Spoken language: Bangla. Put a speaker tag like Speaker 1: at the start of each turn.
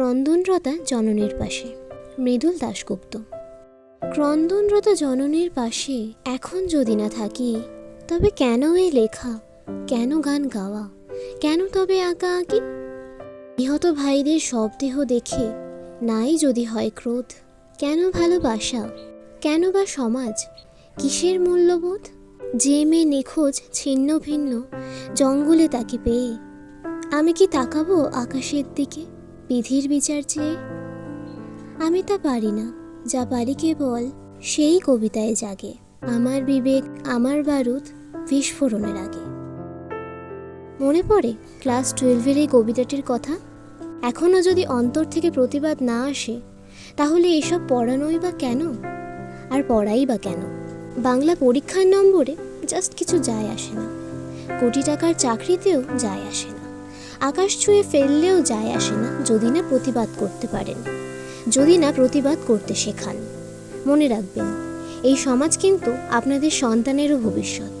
Speaker 1: ক্রন্দনরতা জননীর পাশে। মৃদুল দাশগুপ্ত। ক্রন্দনরত জননীর পাশে এখন যদি না থাকি, তবে কেন এই লেখা? কেন গান গাওয়া? কেন তবে আঁকা আঁকি? নিহত ভাইদের শবদেহ দেখে নাই যদি হয় ক্রোধ? কেন ভালোবাসা? কেন বা সমাজ? কিসের মূল্যবোধ? যে মেয়ে নিখোঁজ ছিন্ন ভিন্ন, জঙ্গলে তাকে পেয়ে আমি কি তাকাবো আকাশের দিকে? বিধির বিচার চেয়ে আমি তা পারি না, যা পারি কেবল সেই কবিতায় জাগে। আমার বিবেক, আমার বারুদ বিস্ফোরণের আগে। মনে পড়ে ক্লাস টুয়েলভের এই কবিতাটির কথা? এখনও যদি অন্তর থেকে প্রতিবাদ না আসে, তাহলে এসব পড়ানোই বা কেন? আর পড়াই বা কেন? বাংলা পরীক্ষার নম্বরে জাস্ট কিছু যায় আসে না। কোটি টাকার চাকরিতেও যায় আসে না। আকাশ ছুঁয়ে ফেললেও যায় আসে না যদি না প্রতিবাদ করতে পারেন। যদি না প্রতিবাদ করতে শেখান। মনে রাখবেন, এই সমাজ কিন্তু আপনাদের সন্তানেরও ভবিষ্যৎ।